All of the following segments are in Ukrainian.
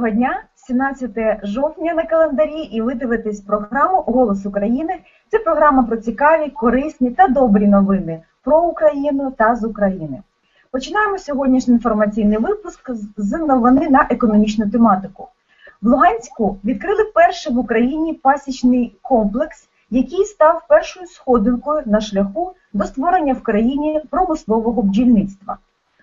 Доброго дня, 17 жовтня на календарі, і ви дивитесь програму Голос України. Це програма про цікаві, корисні та добрі новини про Україну та з України. Починаємо сьогоднішній інформаційний випуск з новини на економічну тематику. В Луганську відкрили перший в Україні пасічний комплекс, який став першою сходинкою на шляху до створення в країні промислового бджільництва.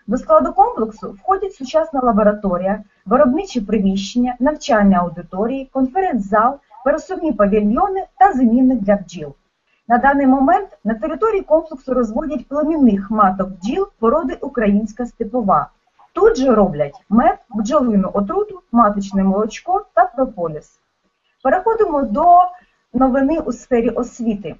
До складу комплексу входять сучасна лабораторія, виробничі приміщення, навчальні аудиторії, конференц-зал, пересувні павільйони та замінник для бджіл. На даний момент на території комплексу розводять племінних маток бджіл породи українська степова. Тут же роблять мед, бджолину отруту, маточне молочко та прополіс. Переходимо до новини у сфері освіти.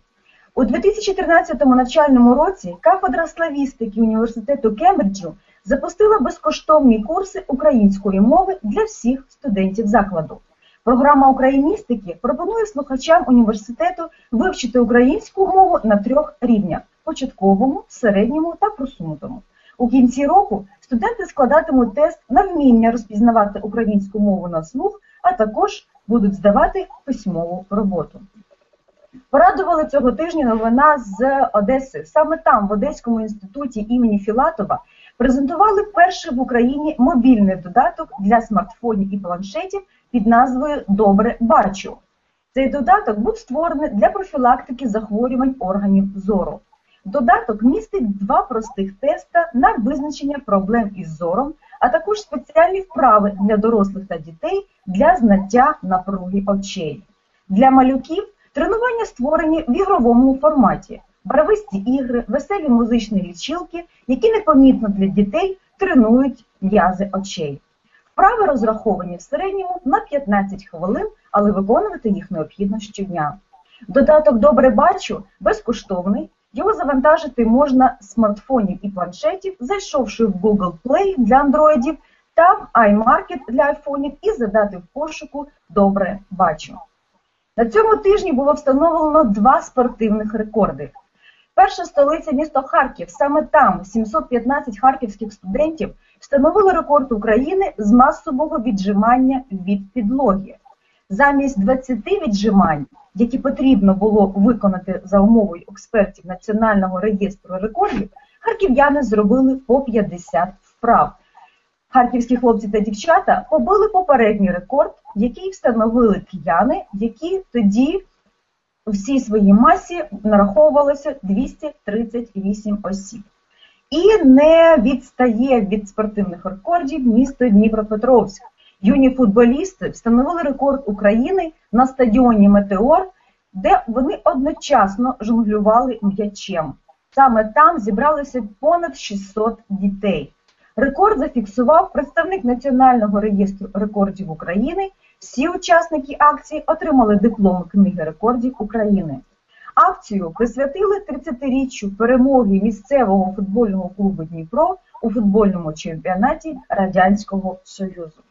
У 2013 навчальному році кафедра славістики університету Кембриджу запустила безкоштовні курси української мови для всіх студентів закладу. Програма україністики пропонує слухачам університету вивчити українську мову на трьох рівнях початковому, середньому та просунутому. У кінці року студенти складатимуть тест на вміння розпізнавати українську мову на слух, а також будуть здавати письмову роботу. Порадували цього тижня новина з Одеси. Саме там, в Одеському інституті імені Філатова, презентували перший в Україні мобільний додаток для смартфонів і планшетів під назвою Добре бачу. Цей додаток був створений для профілактики захворювань органів зору. Додаток містить два простих теста на визначення проблем із зором, а також спеціальні вправи для дорослих та дітей для знаття напруги очей. Для малюків тренування створені в ігровому форматі, барвисті ігри, веселі музичні лічилки, які непомітно для дітей тренують м'язи очей. Вправи розраховані в середньому на 15 хвилин, але виконувати їх необхідно щодня. Додаток Добре бачу безкоштовний. Його завантажити можна з смартфонів і планшетів, зайшовши в Google Play для андроїдів та в iMarket для айфонів і задати в пошуку Добре бачу. На цьому тижні було встановлено два спортивних рекорди. Перша столиця місто Харків. Саме там 715 харківських студентів встановили рекорд України з масового віджимання від підлоги. Замість 20 віджимань, які потрібно було виконати за умовою експертів Національного реєстру рекордів, харків'яни зробили по 50 вправ. Харківські хлопці та дівчата побили попередній рекорд, який встановили кияни, які тоді у всій своїй масі нараховувалося 238 осіб. І не відстає від спортивних рекордів місто Дніпропетровськ. Юні футболісти встановили рекорд України на стадіоні Метеор, де вони одночасно жонглювали м'ячем. Саме там зібралося понад 600 дітей. Рекорд зафіксував представник Національного реєстру рекордів України. Всі учасники акції отримали дипломи книги рекордів України. Акцію присвятили 30-річчю перемоги місцевого футбольного клубу Дніпро у футбольному чемпіонаті Радянського Союзу.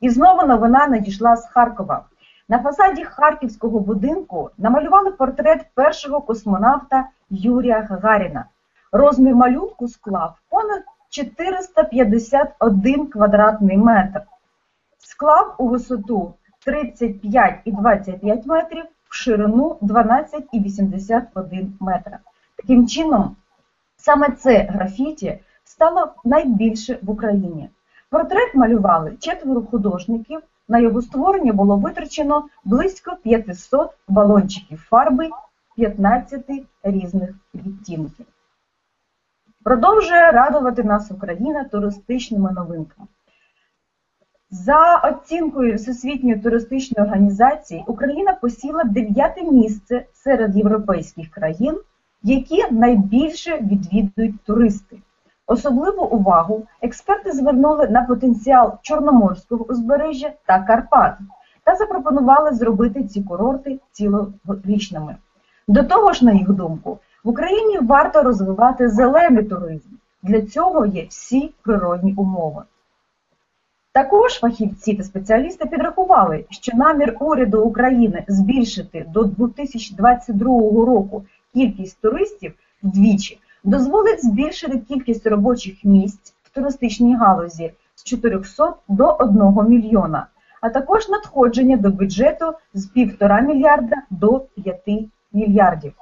І знову новина надійшла з Харкова. На фасаді харківського будинку намалювали портрет першого космонавта Юрія Гагаріна. Розмір малюнку склав понад 451 квадратний метр. Склав у висоту 35,25 метрів, в ширину 12,81 метра. Таким чином, саме це графіті стало найбільше в Україні. Портрет малювали четверо художників. На його створення було витрачено близько 500 балончиків фарби 15 різних відтінків. Продовжує радувати нас Україна туристичними новинками. За оцінкою Всесвітньої туристичної організації Україна посіла дев'яте місце серед європейських країн, які найбільше відвідують туристи. Особливу увагу експерти звернули на потенціал Чорноморського узбережжя та Карпат та запропонували зробити ці курорти цілорічними. До того ж, на їх думку, в Україні варто розвивати зелений туризм. Для цього є всі природні умови. Також фахівці та спеціалісти підрахували, що намір уряду України збільшити до 2022 року кількість туристів вдвічі дозволить збільшити кількість робочих місць в туристичній галузі з з 400 до 1 мільйона, а також надходження до бюджету з 1,5 мільярда до 5 мільярдів.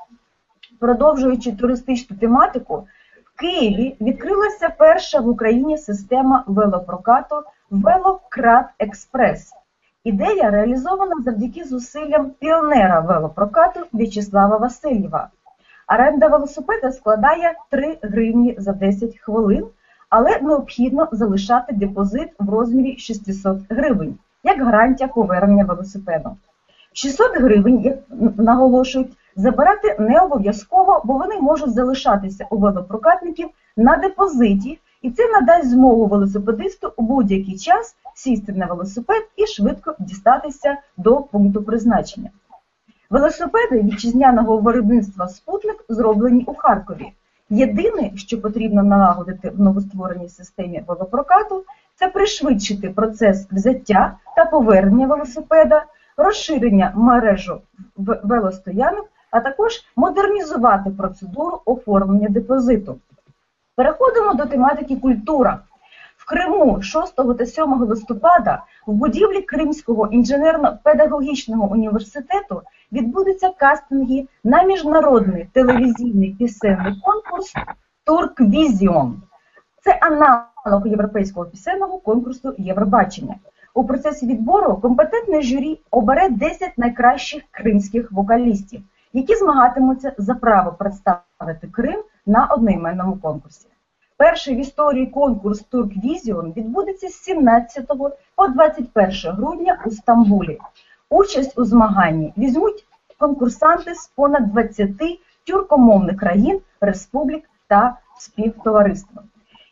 Продовжуючи туристичну тематику, в Києві відкрилася перша в Україні система велопрокату Велократ Експрес. Ідея реалізована завдяки зусиллям піонера велопрокату В'ячеслава Васильєва. Оренда велосипеда складає 3 гривні за 10 хвилин, але необхідно залишати депозит в розмірі 600 гривень, як гарантія повернення велосипеду. 600 гривень, як наголошують, забирати не обов'язково, бо вони можуть залишатися у велопрокатників на депозиті, і це надасть змогу велосипедисту у будь-який час сісти на велосипед і швидко дістатися до пункту призначення. Велосипеди вітчизняного виробництва Спутник зроблені у Харкові. Єдине, що потрібно налагодити в новоствореній системі велопрокату, це пришвидшити процес взяття та повернення велосипеда, розширення мережу велостоянок, а також модернізувати процедуру оформлення депозиту. Переходимо до тематики культура. В Криму 6 та 7 листопада в будівлі Кримського інженерно-педагогічного університету відбудуться кастинги на міжнародний телевізійний пісенний конкурс Турквізіон. Це аналог європейського пісенного конкурсу Євробачення. У процесі відбору компетентне журі обере 10 найкращих кримських вокалістів, які змагатимуться за право представити Крим на одноіменному конкурсі. Перший в історії конкурс Турквізіон відбудеться з 17 по 21 грудня у Стамбулі. Участь у змаганні візьмуть конкурсанти з понад 20 тюркомовних країн, республік та співтовариства.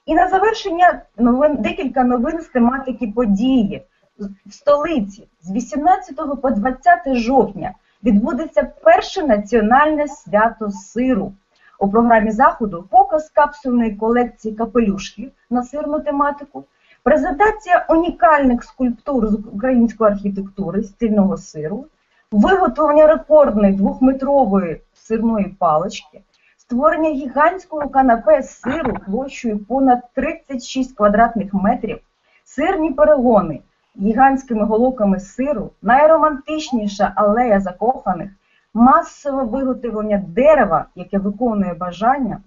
І на завершення новин, декілька новин з тематики події. В столиці з 18 по 20 жовтня відбудеться перше національне свято сиру. У програмі заходу показ капсульної колекції капелюшків на сирну тематику, презентація унікальних скульптур з української архітектури стільного сиру, виготовлення рекордної двохметрової сирної палички, створення гігантського канапе з сиру площею понад 36 квадратних метрів, сирні перегони, гігантськими головками сиру, найромантичніша алея закоханих, масове виготовлення дерева, яке виконує бажання,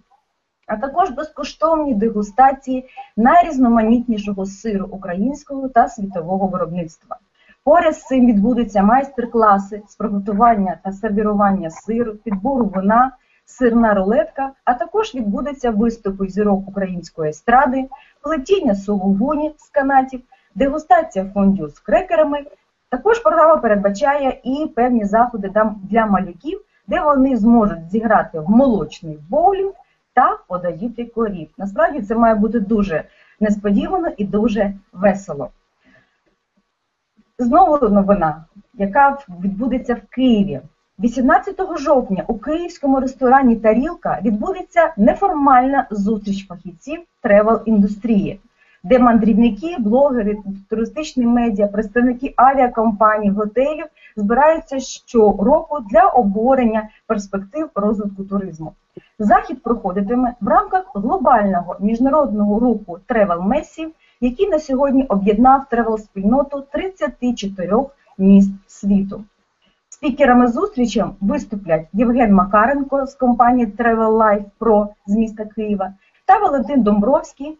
а також безкоштовні дегустації найрізноманітнішого сиру українського та світового виробництва. Поряд з цим відбудуться майстер-класи з приготування та сервірування сиру, підбору вина, сирна рулетка, а також відбудуться виступи зірок української естради, плетіння сулугуні з канатів, дегустація фондю з крекерами. Також програма передбачає і певні заходи для малюків, де вони зможуть зіграти в молочний боулінг та подаїти корів. Насправді це має бути дуже несподівано і дуже весело. Знову новина, яка відбудеться в Києві. 18 жовтня у київському ресторані Тарілка відбудеться неформальна зустріч фахівців тревел-індустрії, де мандрівники, блогери, туристичні медіа, представники авіакомпаній, готелів збираються щороку для обговорення перспектив розвитку туризму. Захід проходитиме в рамках глобального міжнародного руху Messів, який на сьогодні об'єднав тревел-спільноту 34 міст світу. Спікерами зустрічі виступлять Євген Макаренко з компанії Travel Life Pro з міста Києва та Валентин Домбровський,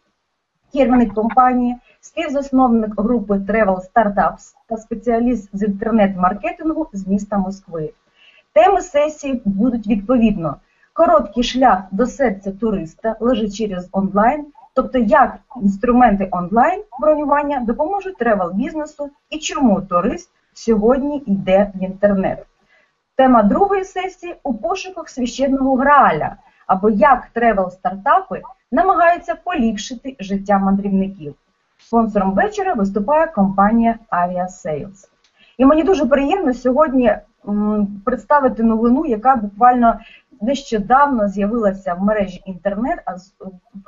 керівник компанії, співзасновник групи Travel Startups та спеціаліст з інтернет-маркетингу з міста Москви. Теми сесії будуть відповідно: короткий шлях до серця туриста лежить через онлайн, тобто як інструменти онлайн бронювання допоможуть тревел бізнесу і чому турист сьогодні йде в інтернет. Тема другої сесії у пошуках священного грааля або як тревел-стартапи намагаються поліпшити життя мандрівників. Спонсором вечора виступає компанія Aviasales. І мені дуже приємно сьогодні представити новину, яка буквально нещодавно з'явилася в мережі інтернет,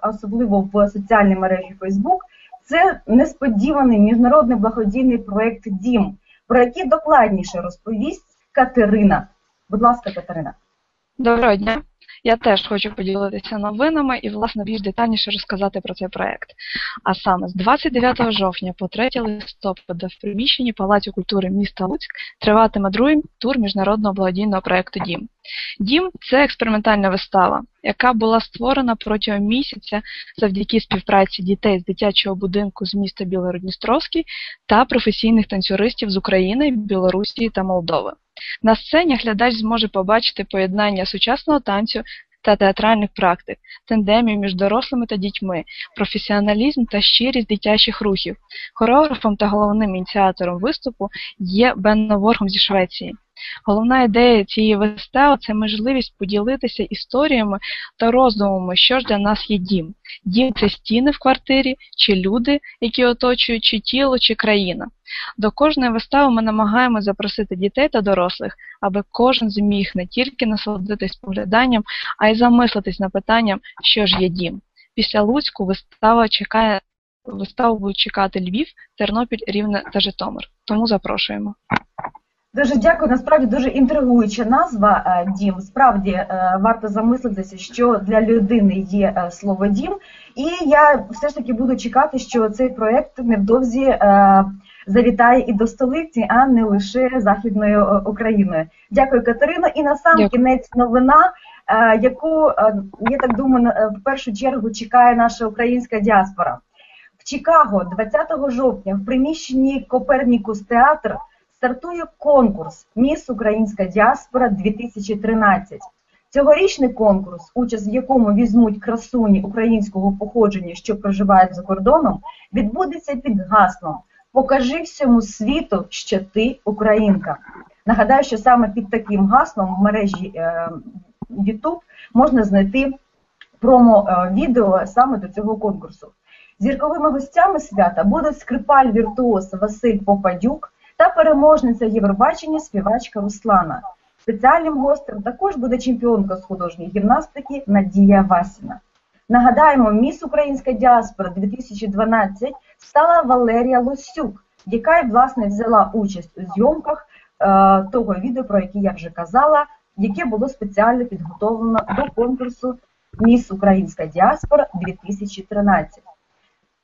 особливо в соціальній мережі Facebook. Це несподіваний міжнародний благодійний проєкт Дім, про який докладніше розповість Катерина. Будь ласка, Катерина. Доброго дня. Я теж хочу поділитися новинами і, власне, більш детальніше розказати про цей проект. А саме з 29 жовтня по 3 листопада в приміщенні Палацю культури міста Луцьк триватиме другий тур міжнародного благодійного проекту Дім. Дім це експериментальна вистава, яка була створена протягом місяця завдяки співпраці дітей з дитячого будинку з міста Білородністровський та професійних танцюристів з України, Білорусі та Молдови. На сцені глядач зможе побачити поєднання сучасного танцю та театральних практик, тендемів між дорослими та дітьми, професіоналізм та щирість дитячих рухів. Хореографом та головним ініціатором виступу є Бенно Воргом зі Швеції. Головна ідея цієї вистави це можливість поділитися історіями та роздумами, що ж для нас є дім. Дім це стіни в квартирі, чи люди, які оточують, чи тіло, чи країна. До кожної вистави ми намагаємося запросити дітей та дорослих, аби кожен зміг не тільки насолодитись погляданням, а й замислитись над питанням, що ж є дім. Після Луцьку вистава чекає виставу будуть чекати Львів, Тернопіль, Рівне та Житомир. Тому запрошуємо. Дуже дякую. Насправді дуже інтригуюча назва е, дім. Справді е, варто замислитися, що для людини є е, слово дім. І я все ж таки буду чекати, що цей проект невдовзі завітає і до столиці, а не лише західною Україною. Дякую, Катерино. І на сам Дякую. кінець новина, яку я так думаю, в першу чергу чекає наша українська діаспора. В Чикаго 20 жовтня в приміщенні Копернікус театр стартує конкурс Міс Українська діаспора 2013. Цьогорічний конкурс, участь в якому візьмуть красуні українського походження, що проживають за кордоном, відбудеться під гаслом Покажи всьому світу, що ти українка. Нагадаю, що саме під таким гаслом в мережі е, YouTube можна знайти промо-відео саме до цього конкурсу. Зірковими гостями свята будуть скрипаль віртуоз Василь Попадюк та переможниця Євробачення співачка Руслана. Спеціальним гостем також буде чемпіонка з художньої гімнастики Надія Васіна. Нагадаємо, міс Українська діаспора 2012 стала Валерія Лосюк, яка й власне взяла участь у зйомках е, того відео, про яке я вже казала, яке було спеціально підготовлено до конкурсу Міс Українська діаспора 2013.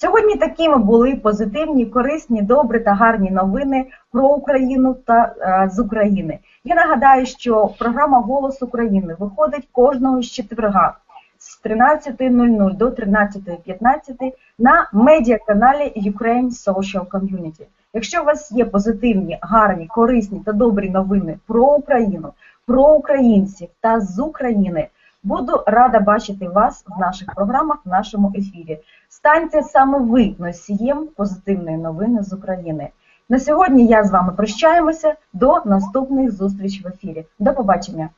Сьогодні такими були позитивні, корисні, добрі та гарні новини про Україну та е, з України. Я нагадаю, що програма Голос України виходить кожного з четверга з 13.00 до 13.15 на медіаканалі Ukraine Social Community. Якщо у вас є позитивні, гарні, корисні та добрі новини про Україну, про українців та з України. Буду рада бачити вас в наших програмах, в нашому ефірі. Станьте саме ви носієм позитивної новини з України. На сьогодні я з вами прощаємося. До наступних зустріч в ефірі. До побачення.